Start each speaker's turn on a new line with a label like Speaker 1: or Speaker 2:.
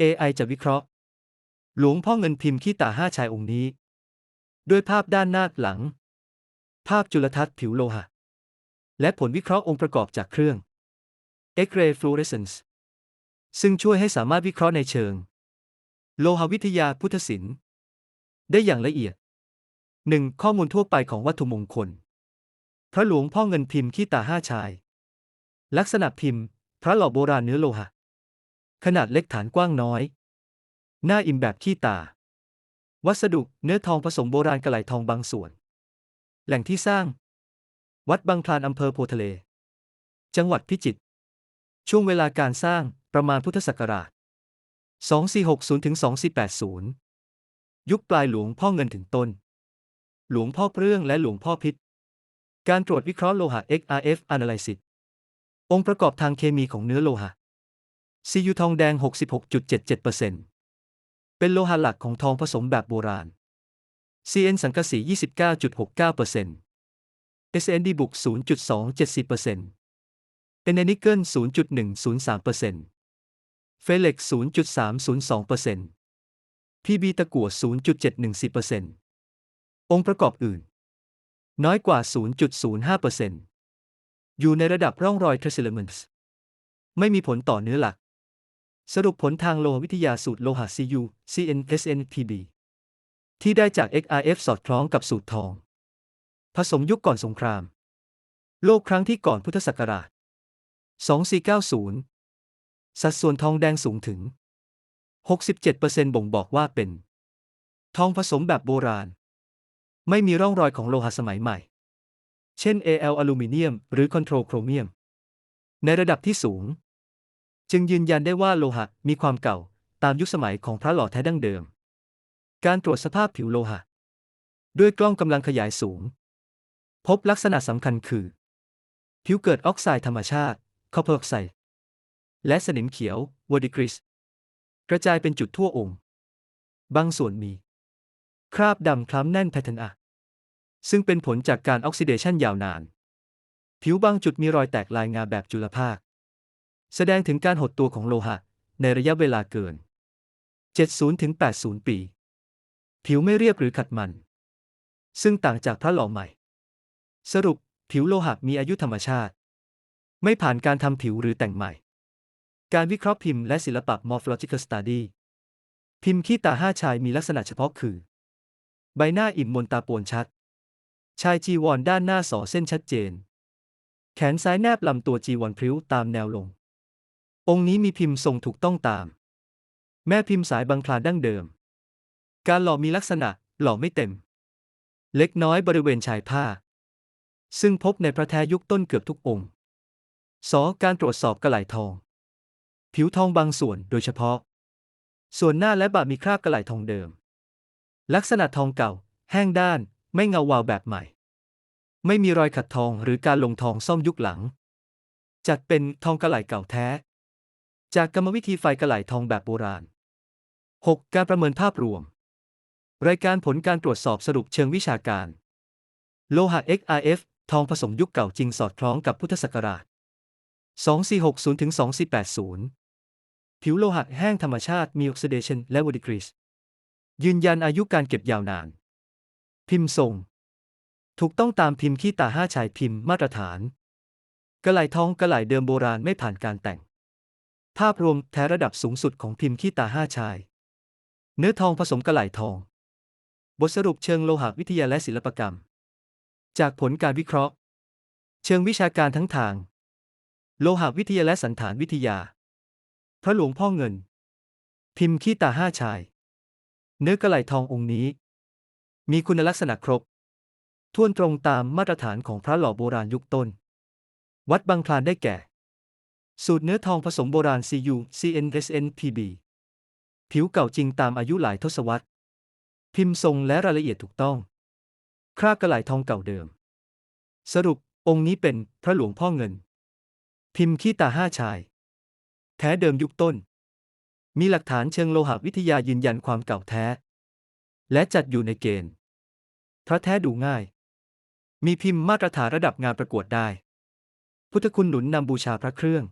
Speaker 1: AI จะวิเคราะห์ หลวงพ่อเงินพิมพ์ขี้ตาห้าชายองค์นี้ ด้วยภาพด้านหน้าหลัง ภาพจุลทรรศน์ผิวโลหะ และผลวิเคราะห์องค์ประกอบจากเครื่อง X-ray fluorescence ซึ่งช่วยให้สามารถวิเคราะห์ในเชิง โลหะวิทยาพุทธศิลป์ได้อย่างละเอียด 1. ข้อมูลทั่วไปของวัตถุมงคล พระหลวงพ่อเงินพิมพ์ขี้ตาห้าชาย ลักษณะพิมพ์ พระหล่อโบราณเนื้อโลหะ ขนาดเล็กฐานกว้างน้อย หน้าอิ่มแบบขี้ตา วัสดุเนื้อทองผสมโบราณกระไหลทองบางส่วน แหล่งที่สร้าง วัดบางคลานอำเภอโพทะเล จังหวัดพิจิตร ช่วงเวลาการสร้างประมาณพุทธศักราช 2460ถึง2480 ยุคปลายหลวงพ่อเงินถึงต้น หลวงพ่อเปรื่อง และหลวงพ่อพิษ การตรวจวิเคราะห์โลหะ XRF Analysis องค์ประกอบทางเคมีของเนื้อโลหะ CU ทองแดง 66.77%เป็นโลหะหลักของทองผสมแบบโบราณ CN สังกะสี 29.69% SND บุก 0.274% n นิกเกิล0.103%เฟเล็ก0.302% PB ตะกั่ว0.714%องค์ประกอบอื่น น้อยกว่า 0.05%อยู่ในระดับร่องรอย trace elements ไม่มีผลต่อเนื้อหลัก สรุปผลทางโลหะวิทยาสูตรโลหะ Cu Cn Sn Pb ที่ได้จาก XRF สอดคล้องกับสูตรทอง ผสมยุคก่อนสงคราม โลกครั้งที่ก่อนพุทธศักราช 2490 สัดส่วนทองแดงสูงถึง 67%บ่งบอกว่าเป็น ทองผสมแบบโบราณ ไม่มีร่องรอยของโลหะสมัยใหม่ เช่น Al อลูมิเนียม หรือคอนโทรโครเมียม ในระดับที่สูง จึงยืนยันได้ว่าโลหะมีความเก่าตามยุคสมัยของพระหล่อแท้ดั้งเดิม การตรวจสภาพผิวโลหะ ด้วยกล้องกำลังขยายสูง พบลักษณะสำคัญคือ ผิวเกิดออกไซด์ธรรมชาติคอเพอร์ออกไซด์และสนิมเขียววอดิกริสกระจายเป็นจุดทั่วองค์ บางส่วนมี คราบดำคล้ำแน่นแพทเทิร์นอะซึ่งเป็นผลจากการออกซิเดชันยาวนาน ผิวบางจุดมีรอยแตกลายงาแบบจุลภาค แสดงถึงการหดตัวของโลหะ ในระยะเวลาเกิน 70-80 ปี ผิวไม่เรียบหรือขัดมัน ซึ่งต่างจากพระหล่อใหม่ สรุปผิวโลหะมีอายุธรรมชาติ ไม่ผ่านการทำผิวหรือแต่งใหม่ การวิเคราะห์พิมพ์และศิลปะ Morphological Study พิมพ์ขี้ตาห้าชายมีลักษณะเฉพาะคือ ใบหน้าอิ่มมนตาโปนชัด ชายจีวรด้านหน้าสอเส้นชัดเจน แขนซ้ายแนบลำตัวจีวรพริ้วตามแนวลง องค์นี้มีพิมพ์ทรงถูกต้องตาม แม่พิมพ์สายบางคลาดั้งเดิม การหล่อมีลักษณะหล่อไม่เต็ม เล็กน้อยบริเวณชายผ้า ซึ่งพบในพระแท้ยุคต้นเกือบทุกองค์สการตรวจสอบกระไหลทอง ผิวทองบางส่วนโดยเฉพาะ ส่วนหน้าและบ่ามีคราบกระไหลทองเดิม ลักษณะทองเก่า แห้งด้าน ไม่เงาวาวแบบใหม่ ไม่มีรอยขัดทองหรือการลงทองซ่อมยุคหลัง จัดเป็นทองกระไหลเก่าแท้ จากกรรมวิธีไฟกระไหลทองแบบโบราณ 6. การประเมินภาพรวม รายการผลการตรวจสอบสรุปเชิงวิชาการ โลหะ XRF ทองผสมยุคเก่าจริงสอดคล้องกับพุทธศักราช 2460ถึง2480 ผิวโลหะแห้งธรรมชาติมีออกซิเดชันและวอดิกริสยืนยันอายุการเก็บยาวนาน พิมพ์ทรง ถูกต้องตามพิมพ์ขี้ตาห้าชายพิมพ์มาตรฐาน กระไหลทองกระไหลเดิมโบราณไม่ผ่านการแต่ง ภาพรวมแท้ระดับสูงสุดของพิมพ์ขี้ตาห้าชาย เนื้อทองผสมกระไหลทอง บทสรุปเชิงโลหะวิทยาและศิลปกรรม จากผลการวิเคราะห์ เชิงวิชาการทั้งทาง โลหะวิทยาและสันฐานวิทยา พระหลวงพ่อเงิน พิมพ์ขี้ตาห้าชาย เนื้อกระไหลทององค์นี้ มีคุณลักษณะครบท่วนตรงตามมาตรฐานของพระหล่อโบราณยุคต้น วัดบางคลานได้แก่ สูตรเนื้อทองผสมโบราณ CU CNSN PB ผิวเก่าจริงตามอายุหลายทศวรรษ พิมพ์ทรงและรายละเอียดถูกต้อง คราบกระไหลทองเก่าเดิม สรุปองค์นี้เป็นพระหลวงพ่อเงิน พิมพ์ขี้ตาห้าชาย แท้เดิมยุคต้น มีหลักฐานเชิงโลหะวิทยายืนยันความเก่าแท้ และจัดอยู่ในเกณฑ์ พระแท้ดูง่าย มีพิมพ์มาตรฐานระดับงานประกวดได้ พุทธคุณหนุนนำบูชาพระเครื่อง